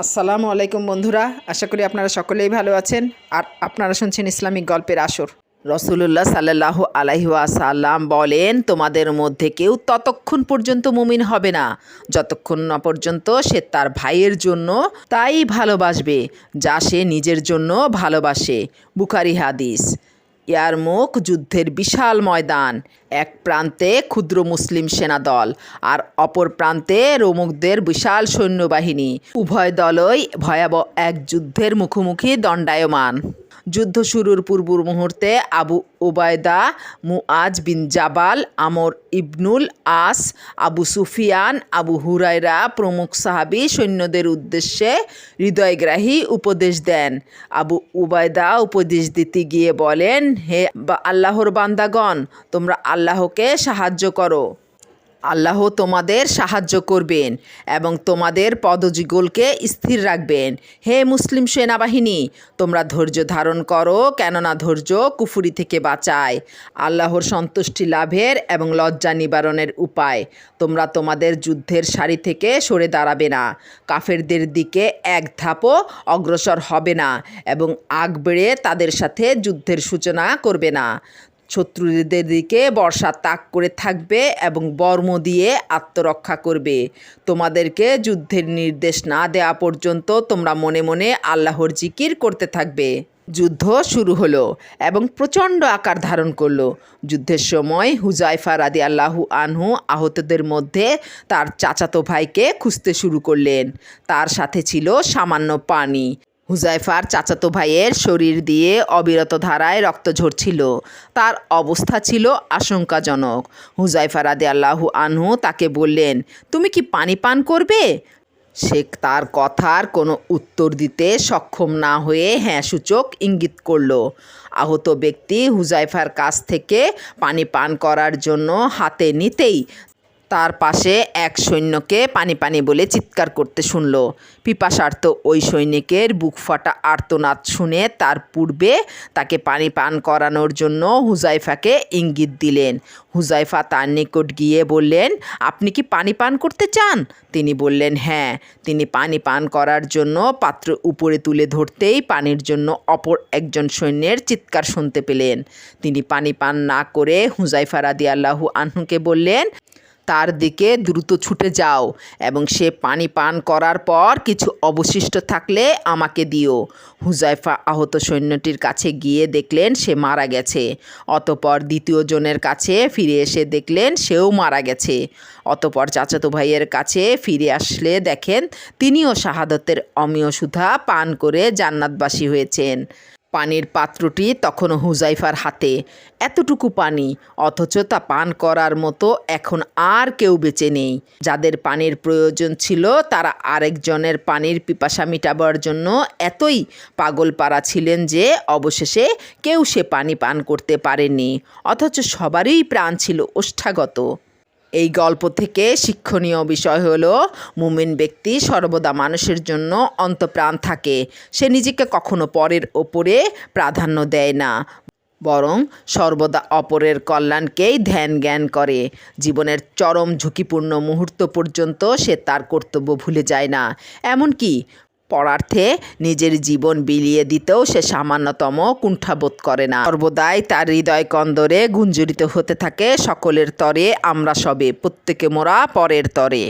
আসসালামু আলাইকুম বন্ধুরা, আশা করি আপনারা সকলেই ভালো আছেন আর আপনারা শুনছেন ইসলামিক গল্পের আসর। রসুল্লাহ সাল্লাহ আলাইসাল্লাম বলেন, তোমাদের মধ্যে কেউ ততক্ষণ পর্যন্ত মুমিন হবে না। যতক্ষণ না পর্যন্ত সে তার ভাইয়ের জন্য তাই ভালোবাসবে, যা সে নিজের জন্য ভালোবাসে। বুখারি হাদিস। ইয়ারমুখ যুদ্ধের বিশাল ময়দান, এক প্রান্তে ক্ষুদ্র মুসলিম সেনা দল আর অপর প্রান্তে রোমকদের বিশাল সৈন্যবাহিনী। উভয় দলই ভয়াবহ এক যুদ্ধের মুখোমুখি দণ্ডায়মান। যুদ্ধ শুরুর পূর্ব মুহূর্তে আবু ওবায়দা, মুআজ বিন জাবাল, আমর ইবনুল আস, আবু সুফিয়ান, আবু হুরাইরা প্রমুখ সাহাবি সৈন্যদের উদ্দেশ্যে হৃদয়গ্রাহী উপদেশ দেন। আবু উবায়দা উপদেশ দিতে গিয়ে বলেন, হে আল্লাহর বান্দাগণ, তোমরা আল্লাহকে সাহায্য করো। আল্লাহ তোমাদের সাহায্য করবেন এবং তোমাদের পদযুগলকে স্থির রাখবেন। হে মুসলিম সেনাবাহিনী, তোমরা ধৈর্য ধারণ করো, কেননা ধৈর্য কুফুরি থেকে বাঁচায়। আল্লাহর সন্তুষ্টি লাভের এবং লজ্জা নিবারণের উপায়। তোমরা তোমাদের যুদ্ধের সারি থেকে সরে দাঁড়াবে না। কাফেরদের দিকে এক ধাপও অগ্রসর হবে না এবং আগ বেড়ে তাদের সাথে যুদ্ধের সূচনা করবে না। শত্রুদের দিকে বর্ষা তাক করে থাকবে এবং বর্ম দিয়ে আত্মরক্ষা করবে। তোমাদেরকে যুদ্ধের নির্দেশ না দেওয়া পর্যন্ত তোমরা মনে মনে আল্লাহর জিকির করতে থাকবে। যুদ্ধ শুরু হলো এবং প্রচণ্ড আকার ধারণ করল। যুদ্ধের সময় হুজাইফা রাদি আল্লাহু আনহু আহতদের মধ্যে তার চাচাতো ভাইকে খুঁজতে শুরু করলেন। তার সাথে ছিল সামান্য পানি। হুজাইফার চাচাতো ভাইয়ের শরীর দিয়ে অবিরত ধারায় রক্ত ঝরছিল। তার অবস্থা ছিল আশঙ্কাজনক। হুজাইফা রাদে আল্লাহু আনহু তাকে বললেন, তুমি কি পানি পান করবে? সে তার কথার কোনো উত্তর দিতে সক্ষম না হয়ে হ্যাঁ সূচক ইঙ্গিত করল। আহত ব্যক্তি হুজাইফার কাছ থেকে পানি পান করার জন্য হাতে নিতেই তার পাশে এক সৈন্যকে পানি পানি বলে চিৎকার করতে শুনল। পিপাসার্থ ওই সৈনিকের বুক ফাটা আর্তনাদ শুনে তার পূর্বে তাকে পানি পান করানোর জন্য হুজাইফাকে ইঙ্গিত দিলেন। হুজাইফা তার নিকট গিয়ে বললেন, আপনি কি পানি পান করতে চান? তিনি বললেন হ্যাঁ। তিনি পানি পান করার জন্য পাত্র উপরে তুলে ধরতেই পানির জন্য অপর একজন সৈন্যের চিৎকার শুনতে পেলেন। তিনি পানি পান না করে হুজাইফা রাদি আল্লাহু আনহুকে বললেন তার দিকে দ্রুত ছুটে যাও এবং সে পানি পান করার পর কিছু অবশিষ্ট থাকলে আমাকে দিও। হুজাইফা আহত সৈন্যটির কাছে গিয়ে দেখলেন সে মারা গেছে। অতপর দ্বিতীয় জনের কাছে ফিরে এসে দেখলেন সেও মারা গেছে। অতপর চাচাতো ভাইয়ের কাছে ফিরে আসলে দেখেন তিনিও শাহাদতের অমীয় সুধা পান করে জান্নাতবাসী হয়েছেন। পানির পাত্রটি তখনও হুজাইফার হাতে। এতটুকু পানি, অথচ তা পান করার মতো এখন আর কেউ বেঁচে নেই। যাদের পানির প্রয়োজন ছিল, তারা আরেকজনের পানির পিপাসা মিটাবার জন্য এতই পাগল পাড়া ছিলেন যে, অবশেষে কেউ সে পানি পান করতে পারেনি অথচ সবারই প্রাণ ছিল ওষ্ঠাগত। এই গল্প থেকে শিক্ষণীয় বিষয় হলো, মুমিন ব্যক্তি সর্বদা মানুষের জন্য অন্তপ্রাণ থাকে। সে নিজেকে কখনো পরের ওপরে প্রাধান্য দেয় না, বরং সর্বদা অপরের কল্যাণকেই ধ্যান জ্ঞান করে। জীবনের চরম ঝুঁকিপূর্ণ মুহূর্ত পর্যন্ত সে তার কর্তব্য ভুলে যায় না। এমনকি পরার্থে নিজের জীবন বিলিয়ে দিতেও সে সামান্যতম কুণ্ঠাবোধ করে না। সর্বদাই তার হৃদয় কন্দরে গুঞ্জরিত হতে থাকে, সকলের তরে আমরা সবে, প্রত্যেকে মোরা পরের তরে।